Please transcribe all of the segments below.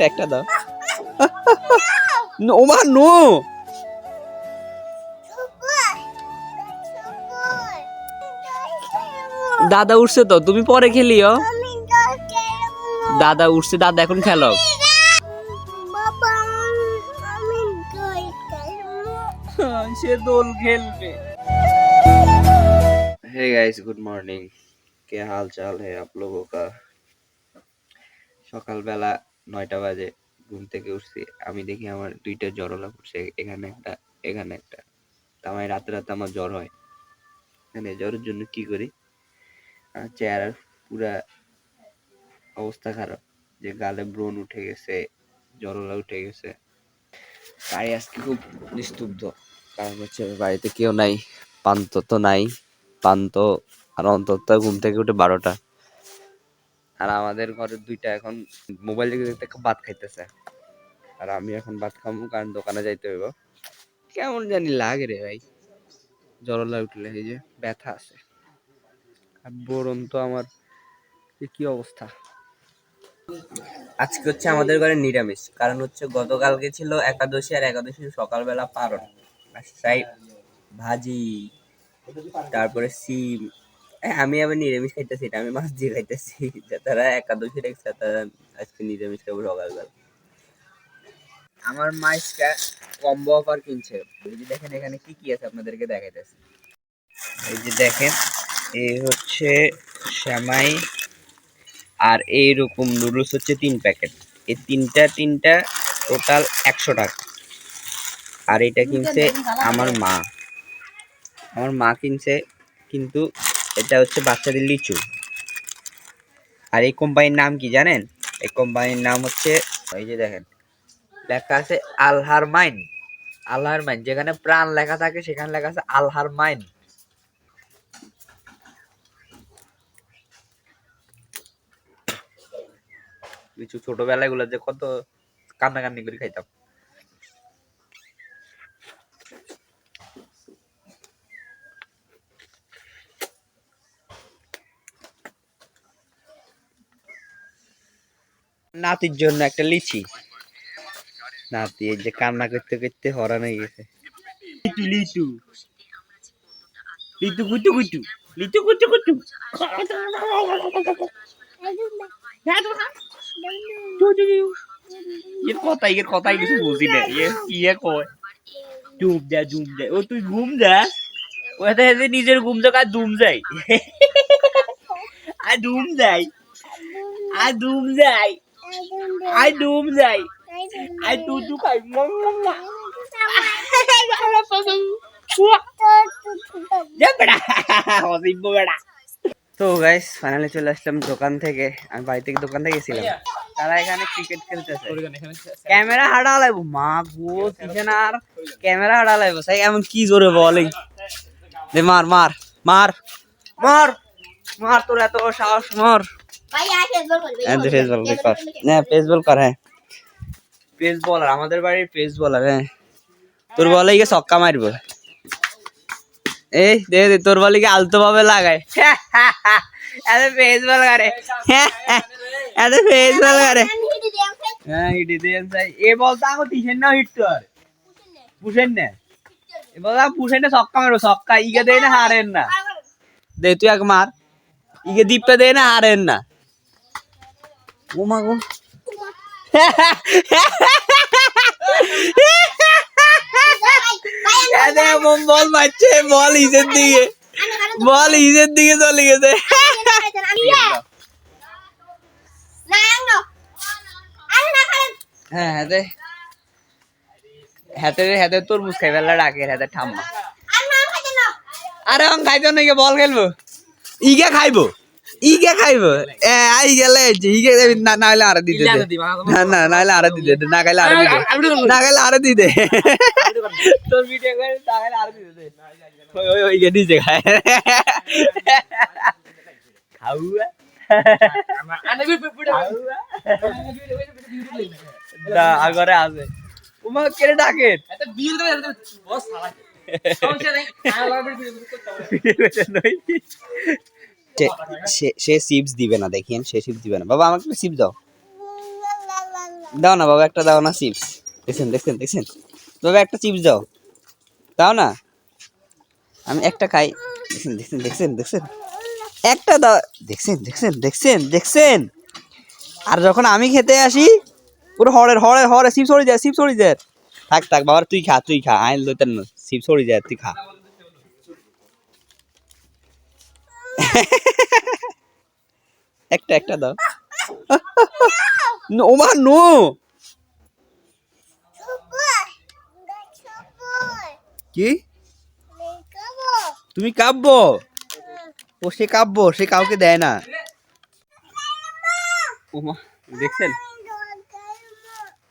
একটা একটা দাও নো, ওমা নো দাদা উঠছে তো তুমি পরে খেলিও দাদা উঠছে দাদা এখন খেলো সে দোল খেলবে हे गाइस गुड मॉर्निंग क्या हाल चाल है आप लोगों का সকালবেলা নয়টা বাজে, ঘুম থেকে উঠছি। আমি দেখি আমার দুইটা জ্বরলা পড়ছে এখানে একটা এখানে একটা। তা আমার রাতে রাতে আমার জ্বর হয়। এখানে জ্বরের জন্য কি করি? চেহারার পুরা অবস্থা খারাপ। যে গালে ব্রণ উঠে গেছে জ্বরলা উঠে গেছে। বাড়ি আজকে খুব নিস্তব্ধ। কারণ হচ্ছে বাড়িতে কেউ নাই, পান্ত তো নাই। পান্ত আর অন্তত ঘুম থেকে উঠে বারোটা। আর আমাদের ঘরের দুইটা এখন মোবাইল দেখতে দেখতে খুব ভাত খাইতেছে। আর আমি এখন ভাত খাব কারণ দোকানে যাইতে হইব। কেমন জানি লাগে রে ভাই। জ্বরলা উঠলে এই যে ব্যথা আছে। আর বোরন তো আমার কি অবস্থা? আজকে হচ্ছে আমাদের ঘরে নিরামিষ, কারণ হচ্ছে গতকালকে ছিল একাদশী আর একাদশী সকালবেলা পারণ। ভাজি, তারপরে সিম আমি আবার নিরামিষ খাইতেছি এটা আমি মাছ দিয়ে খাইতেছি। তারা একাদশী রেখেছে তারা আজকে নিরামিষ খাব সকালবেলা। আমার মাইসটা কম্বো অফার কিনছে। এই যে দেখেন এখানে কি কি আছে আপনাদেরকে দেখাইতেছি। এই যে দেখেন এই হচ্ছে শ্যামাই আর এইরকম নুডলস হচ্ছে তিন প্যাকেট এই তিনটা তিনটা টোটাল একশো টাকা। আর এটা কিনছে আমার মা। আমার মা কিনছে কিন্তু এটা হচ্ছে বাচ্চাদের লিচু। আর এই কোম্পানির নাম কি জানেন? এই কোম্পানির নাম হচ্ছে, এই যে দেখেন, লেখা আছে আলহার মাইন আলহার মাইন যেখানে প্রাণ লেখা থাকে, সেখানে লেখা আছে আলহার মাইন লিচু ছোটবেলায়গুলো যে কত কান্নাকান্নি করে খাইতাম। নাতির জন্য একটা লিচি। নাতি এই যে কান্না করতে করতে হরান হয়ে গেছে। লিচু লিচু লিচু কুটু কুটু লিচু কুটু কুটু এর কথা এর কথা কিছু বুঝি না কি এ কয়। ডুব যা ডুব যা ও, তুই ঘুম যা ও, এত এত নিজের ঘুম যা আর ডুম যাই আর ডুম যাই আর ডুম যাই আর ডুম যাই আর টু টু খাই মম তো গাইস ফাইনালি চলে আসলাম দোকান থেকে। আমি বাড়ি থেকে দোকান থেকে গেছিলাম তারা এখানে ক্রিকেট খেলতেছে। ক্যামেরা হারা লাগবো। মা গো পিছনে আর। ক্যামেরা হারা লাগবো। সাই এমন কি জোরে বলিং। দে মার মার মার মার। মার তোর এত সাহস মার। হ্যাঁ ফেস বল কর। হ্যাঁ ফেস বল কর হ্যাঁ। পেস বলার আমাদের বাড়ির পেস বলার হ্যাঁ। তোর বলে গিয়ে ছক্কা মারবো। এই দে দে তোর বলে গিয়ে আলতো ভাবে লাগায় এত পেস বল করে এত পেস বল করে হ্যাঁ হিটি দিয়ে যাই এ বলতো আমাকে টিশেন না হিট তো আর। পুষেন না। এ বলতো পুষেন না ছক্কা মারবো ছক্কা। ইগে দেয় না হারেন না। দে তুই এক মার। ইগে দীপটা দেয় না হারেন না। ও গো। বল মারছে, বল ইজের দিকে। বল ইজের দিকে চলে গেছে। হ্যাঁ হাতে তরমুজ খাই ঠাম্মা। আরে খাইতে নাকি, বল খেলব। ইগে খাইবো? ইগে খাইবো এ আই গেলে ইগে না না হলে আরে দিতে দে। না না না হলে আরে দিতে দে। না খাইলে আরে দিতে না খাইলে আরে দিতে তোর ভিডিও করে না খাইলে আরে দিতে দে। ওই ওই ওই গেদি যে খায় খাউয়া না আগরে আছে উমা কেড়ে ডাকে সে সে চিপস দিবে না দেখিয়েন সে চিপস দিবে না। বাবা, আমাকে একটু চিপস দাও। দাও না, বাবা, একটা দাও না চিপস দেখছেন দেখছেন দেখছেন? বাবা, একটা চিপস দাও। দাও না। আমি একটা খাই। দেখছেন দেখছেন দেখছেন দেখছেন? একটা দাও। দেখছেন দেখছেন দেখছেন দেখছেন? আর যখন আমি খেতে আসি, পুরো হরের হরে হরে সিপ সরি যায় সিপ সরি যায় থাক থাক বাবার তুই খা তুই খা। আইন লইতেন না সিপ সরি যায় তুই খা। একটা একটা দাও। নো মা নো। কি? তুমি কাব্য? ও, সে কাব্য, সে কাউকে দেয় না। ওমা, দেখছেন?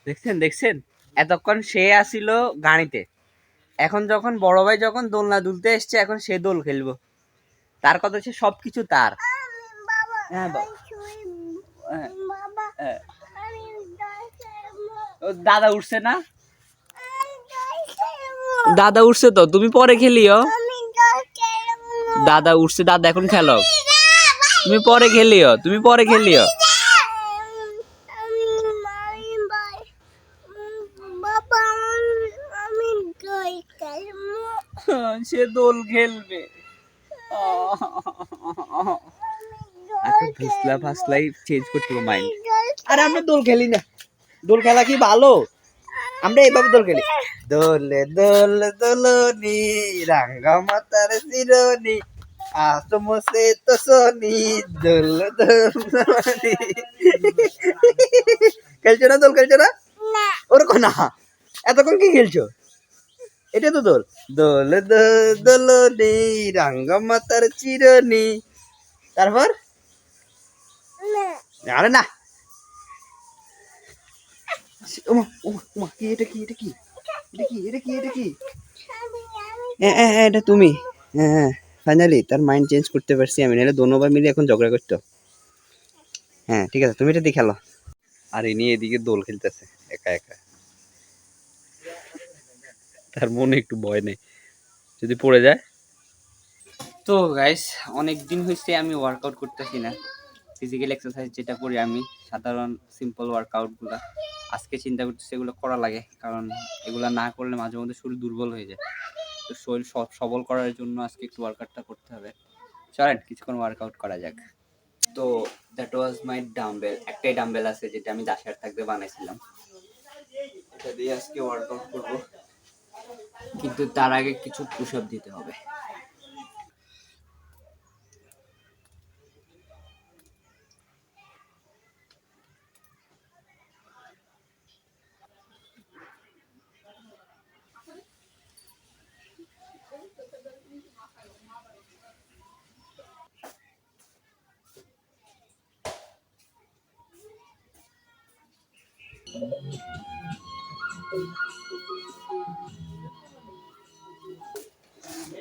দেখছেন দেখছেন? এতক্ষণ সে আসিল গাড়িতে। এখন যখন বড় ভাই যখন দোলনা দুলতে এসছে, এখন সে দোল খেলব। তার কথা হচ্ছে সবকিছু তার। হ্যাঁ হ্যাঁ, হ্যাঁ। ও দাদা উঠছে না? দাদা উঠছে তো তুমি পরে খেলিও। দাদা উঠছে দাদা এখন খেলো। তুমি পরে খেলিও তুমি পরে খেলিও। সে দোল খেলবে। আচ্ছা ফুসলা ফাসলাই চেঞ্জ করতে হবে মাইন্ড আরে আমরা দোল খেলি না। দোল খেলা কি ভালো? আমরা এইভাবে দোল খেলি। দোলে দোল দোলনি রাঙ্গা মাতার শিরনি আসমসে তো সনি দোল দোল দোলনি। খেলছো না দোল খেলছো না। ওরকম না। এতক্ষণ কি খেলছো? এটা তো দোল। দোল দোল দোলনি রাঙ্গা মাতার চিরনি। তারপর? আরে না। ওমা ওমা ওমা কি এটা কি এটা কি? এটা কি এটা কি এটা কি? হ্যাঁ হ্যাঁ এটা তুমি। হ্যাঁ হ্যাঁ ফাইনালি তার মাইন্ড চেঞ্জ করতে পারছি আমি নাহলে দোনোবার মিলে এখন ঝগড়া করতো। হ্যাঁ ঠিক আছে তুমি এটা দিয়ে খেলো আর ইনি এদিকে দোল খেলতেছে একা একা। তার মনে একটু ভয় নেই। যদি পড়ে যায়। তো গাইস অনেক দিন হয়েছে আমি ওয়ার্কআউট করতেছি না। ফিজিক্যাল এক্সারসাইজ যেটা করি আমি, সাধারণ সিম্পল ওয়ার্কআউটগুলো আজকে চিন্তা করতেছি এগুলো করা লাগে, কারণ এগুলো না করলে মাঝে মধ্যে শরীর দুর্বল হয়ে যায়। তো শরীর সব- সবল করার জন্য আজকে একটু ওয়ার্কআউটটা করতে হবে। চলেন, কিছুক্ষণ ওয়ার্কআউট করা যাক। তো দ্যাট ওয়াজ মাই ডাম্বেল একটাই ডাম্বেল আছে, যেটা আমি দাসের থাকতে বানাইছিলাম। এটা দিয়ে আজকে ওয়ার্কআউট করব। কিন্তু তার আগে কিছু পুশ দিতে হবে।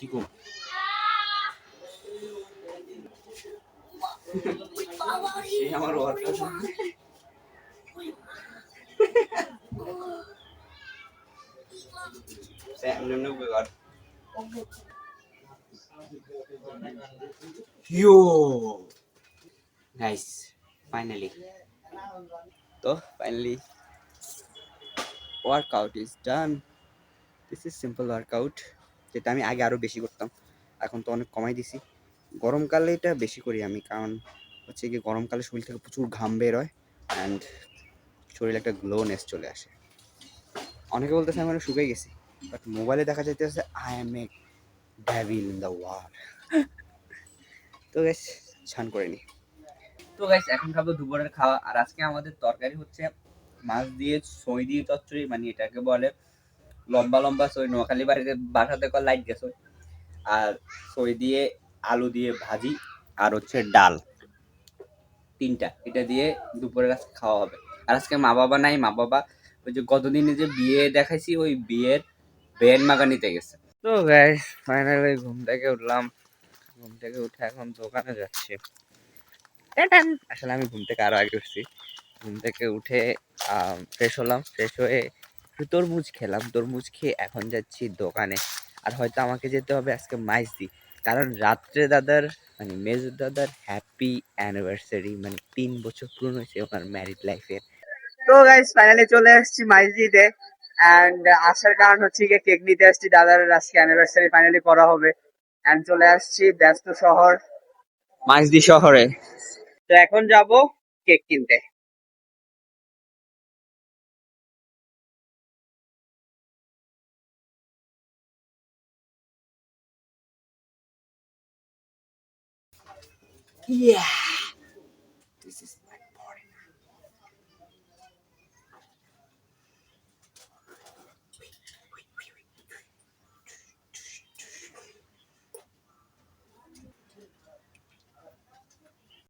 শক্তি কম সে আমার ওয়ার্কআউট Yo! Guys, finally. তো finally workout is done this is simple workout যেটা আমি আগে আরও বেশি করতাম। এখন তো অনেক কমাই দিছি। গরমকালে এটা বেশি করি আমি, কারণ হচ্ছে কি গরমকালে শরীর থেকে প্রচুর ঘাম বের হয় অ্যান্ড শরীরে একটা গ্লোনেস চলে আসে। অনেকে বলতেছে আমি অনেক শুকিয়ে গেছি বাট মোবাইলে দেখা যাইতেছে I am a devil in the war তো গ্যাস ছান করে নি। তো গাইস এখন খাব দুপুরের খাওয়া। আর আজকে আমাদের তরকারি হচ্ছে মাছ দিয়ে সই দিয়ে চচ্চড়ি মানে এটাকে বলে লম্বা লম্বা সই নোয়াখালী বাড়িতে বাসাতে কর লাইট গেছে আর সই দিয়ে আলু দিয়ে ভাজি আর হচ্ছে ডাল। তিনটা। এটা দিয়ে দুপুরের আজকে খাওয়া হবে। আর আজকে মা বাবা নাই। মা বাবা ওই যে গতদিনে যে বিয়ে দেখাইছি ওই বিয়ের বেন মাগানিতে গেছে। তো গাইস ফাইনালি ঘুম থেকে উঠলাম। ঘুম থেকে উঠে এখন দোকানে যাচ্ছি। আসলে আমি ঘুম থেকে আরও আগে উঠছি। ঘুম থেকে উঠে ফ্রেশ হলাম। ফ্রেশ হয়ে তরমুজ খেলাম। তরমুজ খেয়ে এখন যাচ্ছি দোকানে। আর হয়তো আমাকে যেতে হবে আজকে মাইজদি কারণ রাত্রে দাদার মানে মেজর দাদার হ্যাপি অ্যানিভার্সারি মানে তিন বছর পূর্ণ হয়েছে ওনার ম্যারিড লাইফের তো গাইস ফাইনালি চলে এসেছি মাইজদিতে অ্যান্ড আসার কারণ হচ্ছে গিয়ে কেক নিতে আসছি দাদার। আজকে অ্যানিভার্সারি ফাইনালি করা হবে। অ্যান্ড চলে আসছি ব্যস্ত শহর। মাইজদি শহরে। তো এখন যাব কেক কিনতে। Yeah.